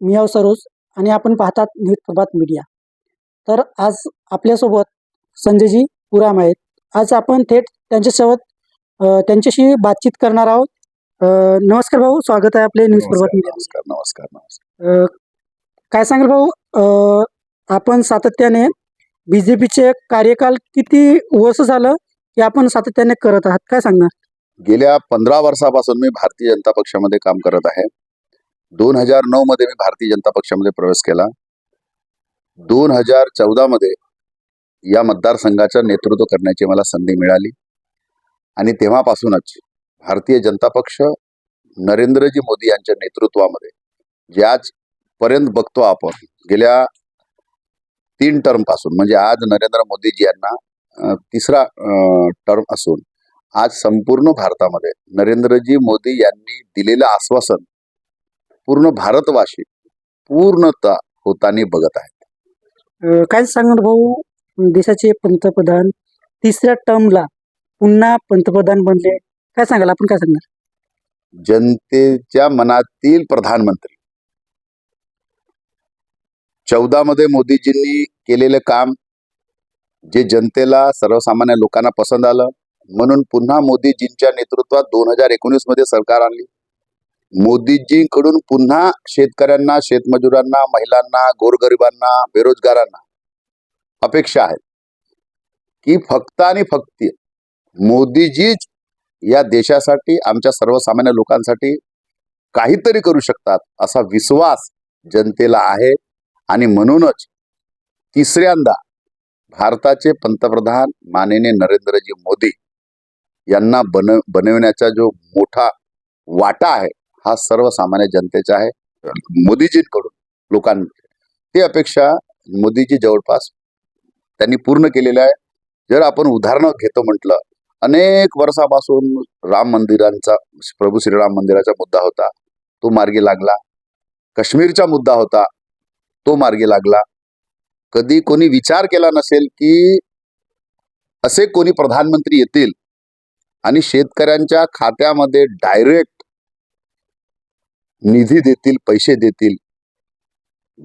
मी आहो सरोज आणि आपण पाहतात न्यूज प्रभात मीडिया. तर आज आपल्यासोबत संजयजी पुराम आहेत. आज आपण थेट त्यांच्यासोबत त्यांच्याशी बातचीत करणार आहोत. नमस्कार भाऊ स्वागत आहे आपले न्यूज प्रभात मीडिया नमस्कार नमस्कार नमस्कार. काय सांगाल भाऊ? आपण सातत्याने बी जे पीचे कार्यकाल किती वर्ष झालं की आपण सातत्याने करत आहात? काय सांगणार? गेल्या पंधरा वर्षापासून मी भारतीय जनता पक्षामध्ये काम करत आहे. दोन हजार नऊ मध्ये मी भारतीय जनता पक्षामध्ये प्रवेश केला. दोन हजार चौदा मध्ये या मतदारसंघाचं नेतृत्व करण्याची मला संधी मिळाली. आणि तेव्हापासूनच भारतीय जनता पक्ष नरेंद्रजी मोदी यांच्या नेतृत्वामध्ये जे आजपर्यंत बघतो आपण गेल्या तीन टर्मपासून म्हणजे आज नरेंद्र मोदीजी यांना तिसरा टर्म असून आज संपूर्ण भारतामध्ये नरेंद्रजी मोदी यांनी दिलेलं आश्वासन पूर्ण भारतवासी पूर्णतः होताना बघत आहेत. काय सांगणार भाऊ? देशाचे पंतप्रधान तिसऱ्या टर्मला पुन्हा पंतप्रधान बनले. काय सांगाल? आपण काय सांगणार? जनतेच्या मनातील प्रधानमंत्री. चौदा मध्ये मोदीजींनी केलेलं काम जे जनतेला सर्वसामान्य लोकांना पसंत आलं म्हणून पुन्हा मोदीजींच्या नेतृत्वात दोन हजार एकोणीसमध्ये सरकार आणली. मोदीजींकडून पुन्हा शेतकऱ्यांना शेतमजुरांना महिलांना गोरगरिबांना बेरोजगारांना अपेक्षा आहे की फक्त आणि फक्त मोदीजीच या देशासाठी आमच्या सर्वसामान्य लोकांसाठी काहीतरी करू शकतात असा विश्वास जनतेला आहे. आणि म्हणूनच तिसऱ्यांदा भारताचे पंतप्रधान माननीय नरेंद्रजी मोदी यांना बन बनवण्याचा जो मोठा वाटा आहे हा सर्वसामान्य जनतेचा आहे. मोदीजींकडून लोकांकडे ती अपेक्षा मोदीजी जवळपास त्यांनी पूर्ण केलेल्या आहे. जर आपण उदाहरणं घेतो म्हटलं अनेक वर्षापासून राम मंदिरांचा प्रभू श्रीराम मंदिराचा मुद्दा होता. तो मार्गी लागला. काश्मीरचा मुद्दा होता. तो मार्गी लागला. कधी कोणी विचार केला नसेल की असे कोणी प्रधानमंत्री येतील आणि शेतकऱ्यांच्या खात्यामध्ये डायरेक्ट निधी देतील पैसे देतील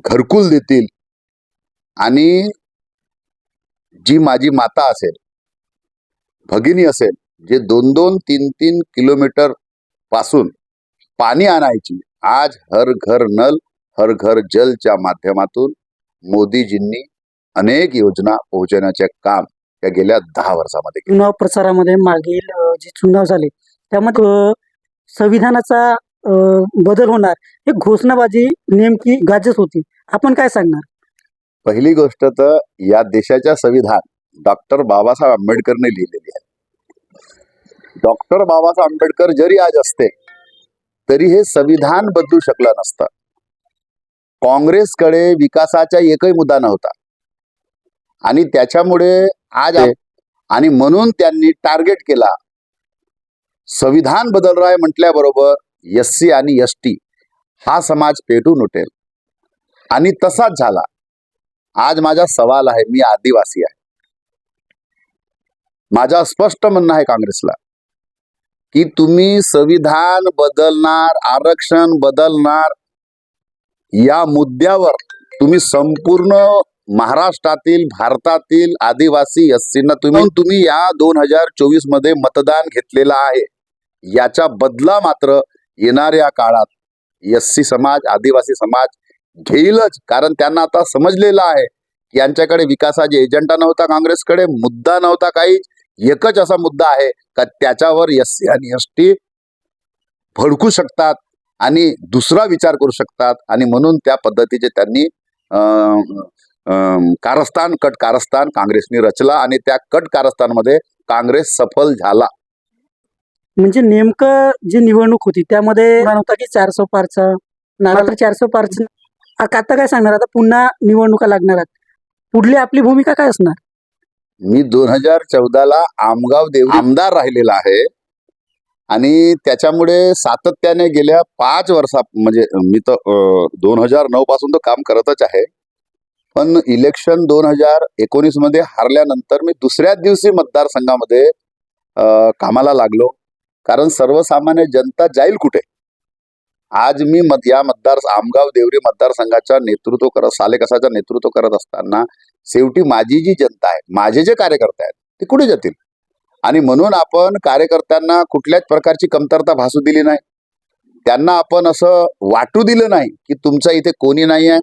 घरकुल देतील आणि जी माझी माता असेल भगिनी असेल जे दोन दोन तीन तीन किलोमीटरपासून पाणी आणायची आज हर घर नल हर घर जलच्या माध्यमातून मोदीजींनी अनेक योजना पोहोचवण्याचे काम या गेल्या दहा वर्षामध्ये चुनाव प्रचारामध्ये मागील जे चुनाव झाले त्यामध्ये संविधानाचा बदल होणार. हे घोषणाबाजी नेमकी गाजच होती. आपण काय सांगणार? पहिली गोष्ट तर या देशाच्या संविधान डॉक्टर बाबासाहेब आंबेडकरने लिहिलेली आहे. डॉक्टर बाबासाहेब आंबेडकर जरी आज असते तरी हे संविधान बदलू शकलं नसतं. काँग्रेसकडे विकासाचा एकही मुद्दा नव्हता. आणि त्याच्यामुळे आज आणि म्हणून त्यांनी टार्गेट केला संविधान बदल राय म्हटल्याबरोबर एस सी आणि एस टी हा समाज पेटून उठेल. आणि तसाच झाला. आज माझा सवाल आहे मी आदिवासी आहे. माझा स्पष्ट म्हणणं आहे काँग्रेसला की तुम्ही संविधान बदलणार आरक्षण बदलणार या मुद्द्यावर तुम्ही संपूर्ण महाराष्ट्रातील भारतातील आदिवासी एससीना तुम्ही तुम्ही या दोन हजार चोवीसमध्ये मतदान घेतलेलं आहे. याचा बदला मात्र येणाऱ्या काळात एस सी समाज आदिवासी समाज घेईलच. कारण त्यांना आता समजलेलं आहे की यांच्याकडे विकासाचे एजंडा नव्हता काँग्रेसकडे मुद्दा नव्हता काही एकच असा मुद्दा आहे का त्याच्यावर एस सी आणि एस टी भडकू शकतात आणि दुसरा विचार करू शकतात. आणि म्हणून त्या पद्धतीचे त्यांनी कारस्थान कट कारस्थान काँग्रेसने रचला आणि त्या कट कारस्थानमध्ये काँग्रेस सफल झाला. म्हणजे नेमकं जी निवडणूक होती त्यामध्ये नव्हता की चारशे पारचा? नारायण चारशे पारचा. आता काय सांगणार? आता पुन्हा निवडणुका लागणार आहेत. पुढली आपली भूमिका काय असणार? मी दोन हजार चौदाला आमगाव देव आमदार राहिलेला आहे. आणि त्याच्यामुळे सातत्याने गेल्या पाच वर्षा म्हणजे मी तर दोन हजार नऊ पासून तर काम करतच आहे. पण इलेक्शन दोन हजार एकोणीसमध्ये हारल्यानंतर मी दुसऱ्याच दिवशी मतदारसंघामध्ये कामाला लागलो. कारण सर्वसामान्य जनता जाईल कुठे? आज मी मत या मतदार आमगाव देवरी मतदारसंघाच्या नेतृत्व करत सालेकसाचं नेतृत्व करत असताना शेवटी माझी जी जनता आहे माझे जे कार्यकर्ते आहेत ते कुठे जातील? आणि म्हणून आपण कार्यकर्त्यांना कुठल्याच प्रकारची कमतरता भासू दिली नाही. त्यांना आपण असं वाटू दिलं नाही की तुमचा इथे कोणी नाही आहे.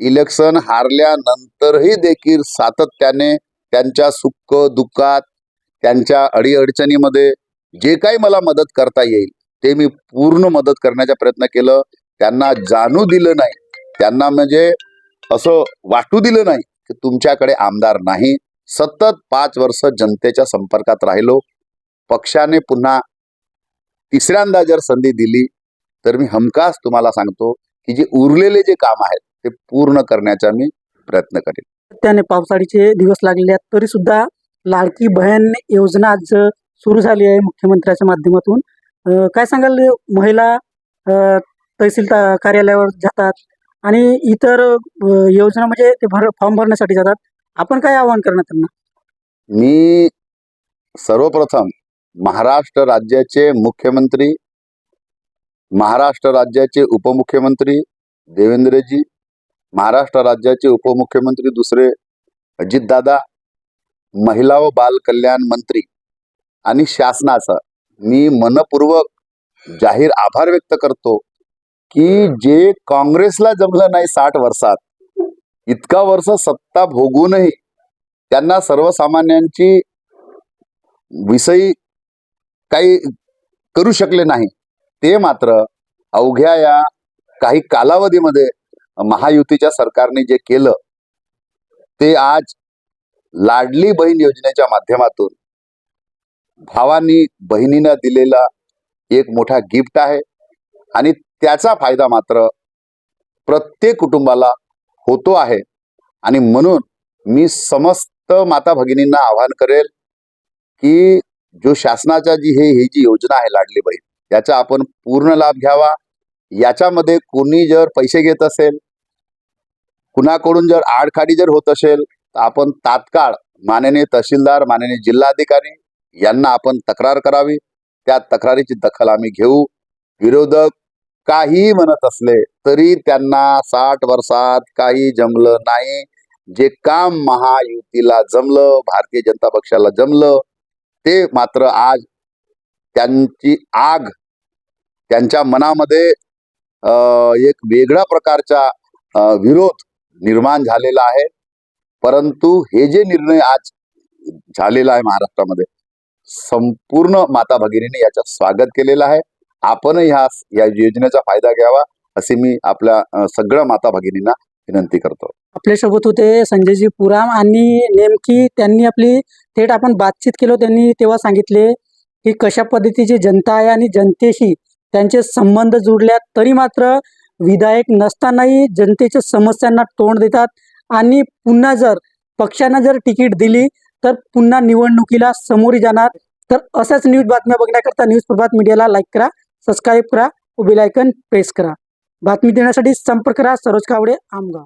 इलेक्शन हारल्यानंतरही देखील सातत्याने त्यांच्या सुख दुःखात त्यांच्या अडीअडचणीमध्ये जे काही मला मदत करता येईल ते मी पूर्ण मदत करण्याचा प्रयत्न केलं. त्यांना जाणू दिलं नाही. त्यांना म्हणजे असं वाटू दिलं नाही की तुमच्याकडे आमदार नाही. सतत पाच वर्ष जनतेच्या संपर्कात राहिलो. पक्षाने पुन्हा तिसऱ्यांदा जर संधी दिली तर मी हमखास तुम्हाला सांगतो की जे उरलेले जे काम आहेत ते पूर्ण करण्याचा मी प्रयत्न करेन. त्याने पावसाळीचे दिवस लागलेले आहेत तरी सुद्धा लाडकी बहीण योजना आज सुरू झाली आहे मुख्यमंत्र्याच्या माध्यमातून. काय सांगाल महिला तहसील कार्यालयावर जातात आणि इतर योजना म्हणजे ते भर फॉर्म भरण्यासाठी जातात. आपण काय आवाहन करणार त्यांना? मी सर्वप्रथम महाराष्ट्र राज्याचे मुख्यमंत्री महाराष्ट्र राज्याचे उपमुख्यमंत्री देवेंद्रजी महाराष्ट्र राज्याचे उपमुख्यमंत्री दुसरे अजितदादा महिला व बाल कल्याण मंत्री आणि शासनाचा. मी मनपूर्वक जाहीर आभार व्यक्त करतो की जे काँग्रेसला जमलं नाही साठ वर्षात इतका वर्ष सत्ता भोगूनही त्यांना सर्वसामान्यांची विषयी काही करू शकले नाही. ते मात्र अवघ्या या काही कालावधीमध्ये महायुतीच्या सरकारने जे केलं ते आज लाडली बहीण योजनेच्या माध्यमातून भावांनी बहिणीनं दिलेला एक मोठा गिफ्ट आहे. आणि त्याचा फायदा मात्र प्रत्येक कुटुंबाला होतो आहे. आणि म्हणून मी समस्त माता भगिनींना आवाहन करेल की जो शासनाच्या जी हे ही जी योजना आहे लाडली बहीण याचा आपण पूर्ण लाभ घ्यावा. याच्यामध्ये कोणी जर पैसे घेत असेल कुणाकडून जर आडखाडी जर होत असेल तर आपण तात्काळ माननीय तहसीलदार माननीय जिल्हाधिकारी यांना आपण तक्रार करावी. त्या तक्रारीची दखल आम्ही घेऊ. विरोधक काही म्हणत असले तरी त्यांना साठ वर्षात काही जमलं नाही. जे काम महायुतीला जमलं भारतीय जनता पक्षाला जमलं ते मात्र आज त्यांची आग त्यांच्या मनामध्ये एक वेगळ्या प्रकारचा विरोध निर्माण झालेला आहे. परंतु हे जे निर्णय आज झालेला आहे महाराष्ट्रामध्ये संपूर्ण माता भगिनीने याचं स्वागत केलेलं आहे. आपण ह्या या योजनेचा फायदा घ्यावा असे मी आपल्या सगळ्या माता भगिनींना विनंती करतो. आपल्यासोबत होते संजयजी पुराम आणि नेमकी त्यांनी आपली थेट आपण बातचीत केलो त्यांनी तेव्हा सांगितले की कशा पद्धतीची जनता आहे आणि जनतेशी त्यांचे संबंध जुडल्यात तरी मात्र विधायक नसतानाही जनतेच्या समस्यांना तोंड देतात आणि पुन्हा जर पक्षानं जर तिकीट दिली तर पुन्हा निवडणुकीला समोरी जाणार. तर अशाच न्यूज बातम्या बघण्याकरता न्यूज प्रभात मीडियाला लाईक करा सबस्क्राईब करा व प्रेस करा. बातमी देण्यासाठी संपर्क करा सरोज कावडे आमगाव.